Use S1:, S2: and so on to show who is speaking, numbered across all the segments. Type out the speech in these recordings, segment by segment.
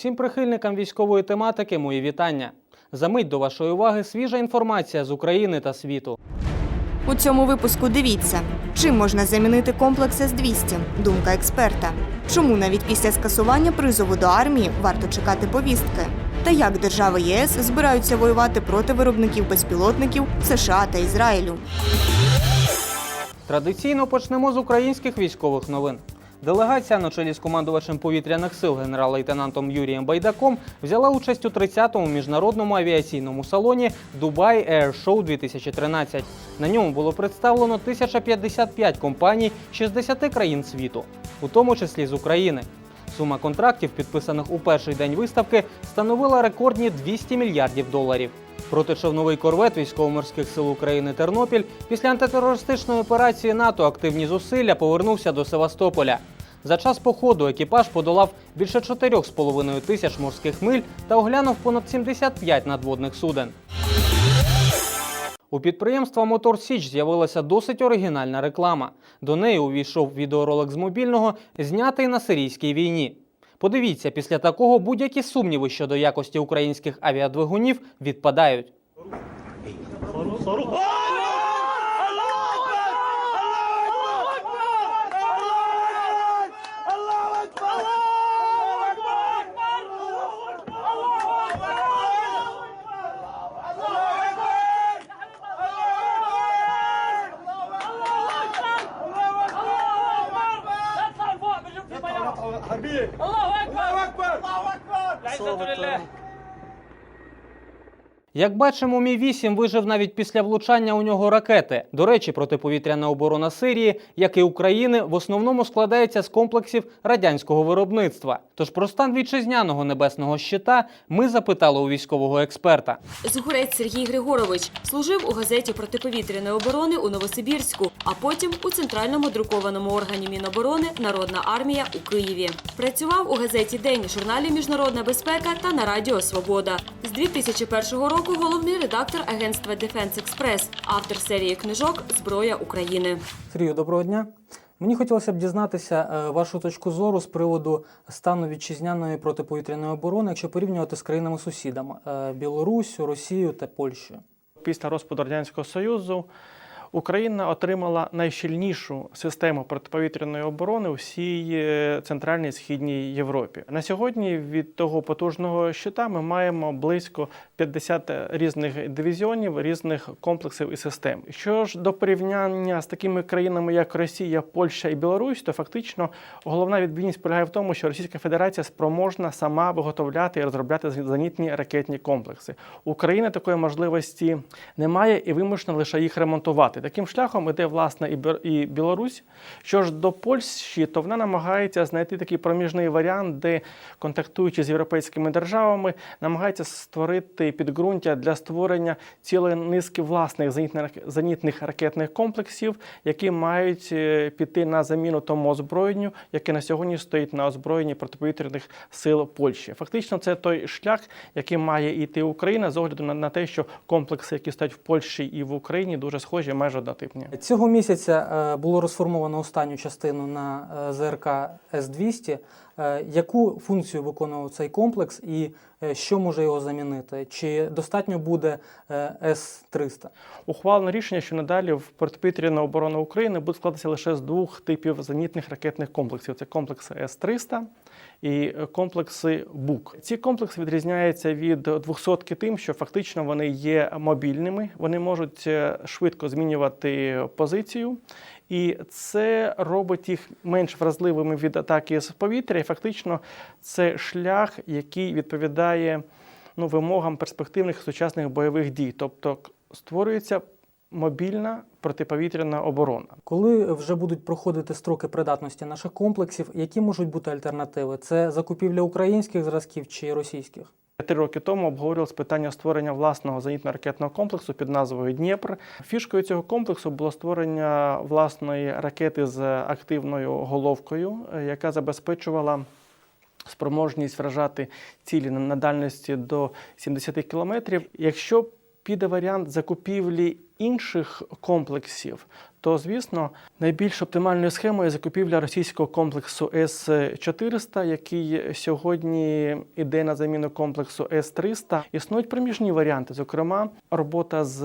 S1: Усім прихильникам військової тематики мої вітання. Замить до вашої уваги свіжа інформація з України та світу.
S2: У цьому випуску дивіться, чим можна замінити комплекс С-200? Думка експерта. Чому навіть після скасування призову до армії варто чекати повістки? Та як держави ЄС збираються воювати проти виробників безпілотників США та Ізраїлю?
S1: Традиційно почнемо з українських військових новин. Делегація на чолі з командувачем повітряних сил генерал-лейтенантом Юрієм Байдаком взяла участь у 30-му міжнародному авіаційному салоні Dubai Air Show 2013. На ньому було представлено 1055 компаній 60 країн світу, у тому числі з України. Сума контрактів, підписаних у перший день виставки, становила рекордні 200 мільярдів доларів. Протичовновий корвет військово-морських сил України Тернопіль після антитерористичної операції НАТО активні зусилля повернувся до Севастополя. За час походу екіпаж подолав більше 4,5 тисяч морських миль та оглянув понад 75 надводних суден. У підприємства Мотор Січ з'явилася досить оригінальна реклама. До неї увійшов відеоролик з мобільного, знятий на сирійській війні. Подивіться, після такого будь-які сумніви щодо якості українських авіадвигунів відпадають.
S3: Sağlıkla.
S1: Як бачимо, Мі 8 вижив навіть після влучання у нього ракети. До речі, протиповітряна оборона Сирії, як і України, в основному складається з комплексів радянського виробництва. Тож про стан вітчизняного небесного щита ми запитали у військового експерта.
S4: Згурець Сергій Григорович служив у газеті протиповітряної оборони у Новосибірську, а потім у центральному друкованому органі Міноборони Народна армія у Києві. Працював у газеті День, журналі Міжнародна безпека та на Радіо Свобода. З 2001 року головний редактор агентства Дефенс Експрес, автор серії книжок Зброя України.
S1: Сергію, доброго дня. Мені хотілося б дізнатися е, вашу точку зору з приводу стану вітчизняної протиповітряної оборони, якщо порівнювати з країнами-сусідами е, Білоруссю, Росію та Польщею.
S5: Після розпаду Радянського Союзу Україна отримала найщільнішу систему протиповітряної оборони у всій е, центральній східній Європі. На сьогодні від того потужного щита ми маємо близько 50 різних дивізіонів, різних комплексів і систем. Що ж до порівняння з такими країнами, як Росія, Польща і Білорусь, то фактично головна відмінність полягає в тому, що Російська Федерація спроможна сама виготовляти і розробляти зенітні ракетні комплекси. Україна такої можливості немає і вимушена лише їх ремонтувати. Таким шляхом іде власне і Білорусь. Що ж до Польщі, то вона намагається знайти такий проміжний варіант, де контактуючи з європейськими державами, намагається створити підґрунтя для створення цілої низки власних зенітних, ракетних комплексів, які мають е, піти на заміну тому озброєнню, яке на сьогодні стоїть на озброєнні протиповітряних сил Польщі. Фактично, це той шлях, який має йти Україна з огляду на те, що комплекси, які стоять в Польщі і в Україні, дуже схожі, майже однотипні.
S1: Цього місяця е, було розформовано останню частину на е, ЗРК С-200. Е, Яку функцію виконував цей комплекс і що може його замінити? Чи достатньо буде е, С-300?
S5: Ухвалено рішення, що надалі в протиповітряна оборона України буде складатися лише з двох типів зенітних ракетних комплексів: це комплекси С-300 і комплекси БУК. Ці комплекси відрізняються від 200 тим, що фактично вони є мобільними, вони можуть е, швидко змінювати позицію. І це робить їх менш вразливими від атаки з повітря. І фактично це шлях, який відповідає ну, вимогам перспективних сучасних бойових дій. Тобто створюється мобільна протиповітряна оборона.
S1: Коли вже будуть проходити строки придатності наших комплексів, які можуть бути альтернативи? Це закупівля українських зразків чи російських?
S5: Три роки тому обговорювалось питання створення власного зенітно-ракетного комплексу під назвою Дніпр. Фішкою цього комплексу було створення власної ракети з активною головкою, яка забезпечувала спроможність вражати цілі на дальності до 70 кілометрів. Якщо піде варіант закупівлі інших комплексів, то звісно найбільш оптимальною схемою закупівля російського комплексу С-400, який сьогодні йде на заміну комплексу С-300. Існують проміжні варіанти, зокрема, робота з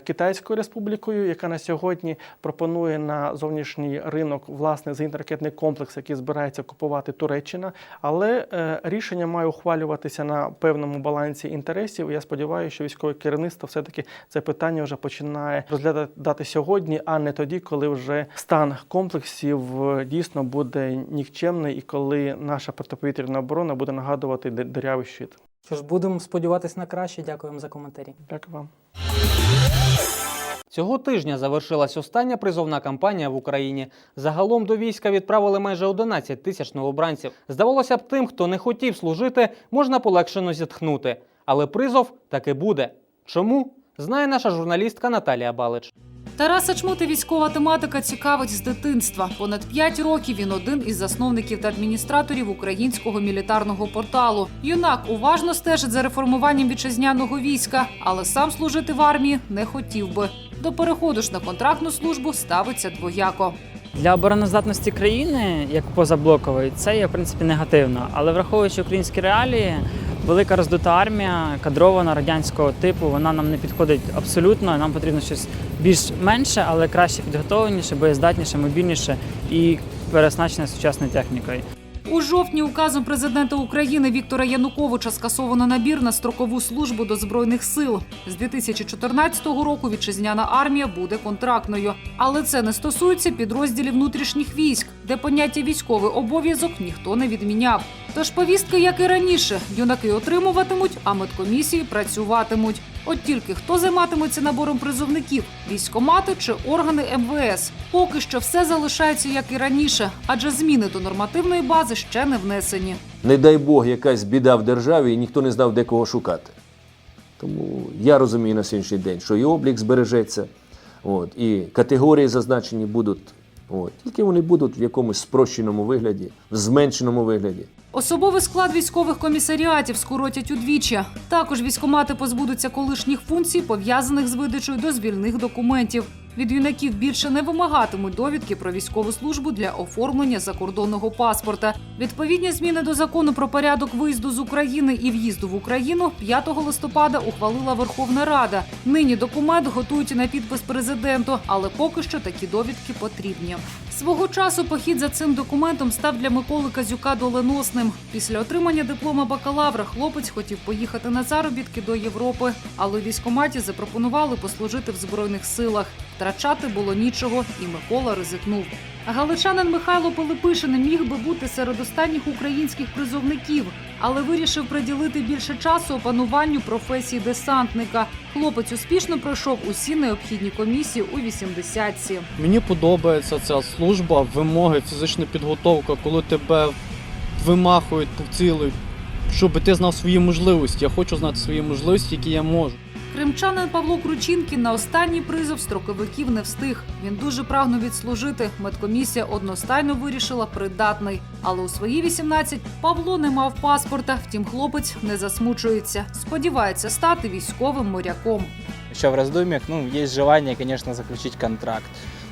S5: Китайською республікою, яка на сьогодні пропонує на зовнішній ринок власне зенітно-ракетний комплекс, який збирається купувати Туреччина. Але е, рішення має ухвалюватися на певному балансі інтересів. Я сподіваюся, що військове керівництво все-таки це питання вже починає розглядати сьогодні, а не тоді, коли вже стан комплексів е, дійсно буде нікчемний і коли наша протиповітряна оборона буде нагадувати дирявий щит.
S6: Що ж, будемо сподіватися на краще. Дякуємо за коментарі.
S5: Дякую вам.
S1: Цього тижня завершилась остання призовна кампанія в Україні. Загалом до війська відправили майже 11 тисяч новобранців. Здавалося б, тим, хто не хотів служити, можна полегшено зітхнути. Але призов таки буде. Чому? Знає наша журналістка Наталія Балич.
S7: Тараса Чмути військова тематика цікавить з дитинства. Понад п'ять років він один із засновників та адміністраторів українського мілітарного порталу. Юнак уважно стежить за реформуванням вітчизняного війська, але сам служити в армії не хотів би. До переходу ж на контрактну службу ставиться двояко.
S6: Для обороноздатності країни, як позаблокової, це є в принципі негативно. Але враховуючи українські реалії, велика роздута армія, кадрована радянського типу, вона нам не підходить абсолютно. Нам потрібно щось більш менше, але краще підготовленіше, боєздатніше, мобільніше і переоснащене сучасною технікою.
S7: У жовтні указом президента України Віктора Януковича скасовано набір на строкову службу до збройних сил. З 2014 року вітчизняна армія буде контрактною, але це не стосується підрозділів внутрішніх військ, де поняття військовий обов'язок ніхто не відміняв. Тож повістки, як і раніше, юнаки отримуватимуть, а медкомісії працюватимуть. От тільки хто займатиметься набором призовників військомати чи органи МВС. Поки що все залишається як і раніше, адже зміни до нормативної бази ще не внесені.
S8: не дай Бог, якась біда в державі, і ніхто не знав, де кого шукати. Тому я розумію на сьогоднішній день, що і облік збережеться, от, і категорії зазначені будуть. От, тільки вони будуть в якомусь спрощеному вигляді, в зменшеному вигляді.
S7: Особовий склад військових комісаріатів скоротять удвічі. Також військомати позбудуться колишніх функцій, пов'язаних з видачею дозвільних документів. Від юнаків більше не вимагатимуть довідки про військову службу для оформлення закордонного паспорта. Відповідні зміни до закону про порядок виїзду з України і в'їзду в Україну 5 листопада ухвалила Верховна Рада. Нині документ готують на підпис президенту, але поки що такі довідки потрібні. Свого часу похід за цим документом став для Миколи Казюка доленосним. Після отримання диплома бакалавра хлопець хотів поїхати на заробітки до Європи, але військкоматі запропонували послужити в збройних силах. Втрачати було нічого, і Микола ризикнув. Галичанин Михайло Пилипишин міг би бути серед останніх українських призовників, але вирішив приділити більше часу опануванню професії десантника. Хлопець успішно пройшов усі необхідні комісії у 80-ці.
S9: Мені подобається ця служба, вимоги, фізична підготовка, коли тебе вимахують по цілий, щоб ти знав свої можливості. Я хочу знати свої можливості, які я можу.
S7: Кримчанин Павло Кручінкін на останній призов строковиків не встиг. Він дуже прагнув відслужити. Медкомісія одностайно вирішила придатний. Але у свої 18 Павло не мав паспорта. Втім, хлопець не засмучується. Сподівається стати військовим моряком.
S10: еще в раздумьях, ну, есть желание, конечно, заключить контракт.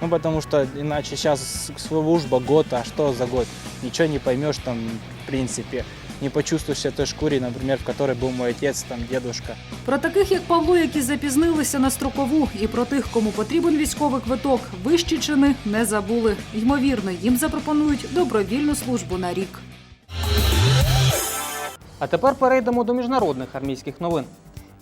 S10: Ну, потому что иначе сейчас служба год, а что за год? Ничего не поймешь там, в принципе. Не почувствуєшся себя той шкурі, наприклад, в которой був мій отець, там, дедушка.
S7: Про таких, як Павло, які запізнилися на строкову, і про тих, кому потрібен військовий квиток, вищі чини не забули. Ймовірно, їм запропонують добровільну службу на рік.
S1: А тепер перейдемо до міжнародних армійських новин.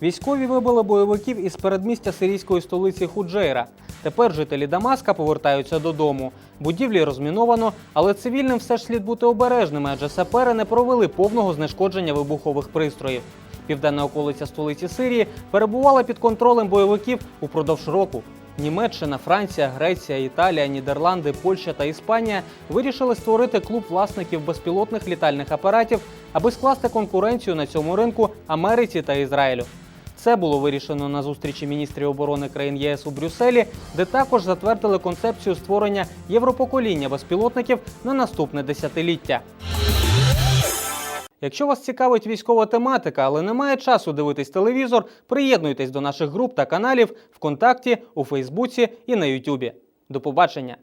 S1: Військові вибили бойовиків із передмістя сирійської столиці Худжейра. Тепер жителі Дамаска повертаються додому. Будівлі розміновано, але цивільним все ж слід бути обережними, адже сапери не провели повного знешкодження вибухових пристроїв. Південна околиця столиці Сирії перебувала під контролем бойовиків упродовж року. Німеччина, Франція, Греція, Італія, Нідерланди, Польща та Іспанія вирішили створити клуб власників безпілотних літальних апаратів, аби скласти конкуренцію на цьому ринку Америці та Ізраїлю. Це було вирішено на зустрічі міністрів оборони країн ЄС у Брюсселі, де також затвердили концепцію створення європокоління безпілотників на наступне десятиліття. Якщо вас цікавить військова тематика, але немає часу дивитись телевізор, приєднуйтесь до наших груп та каналів ВКонтакті, у Фейсбуці і на Ютубі. До побачення!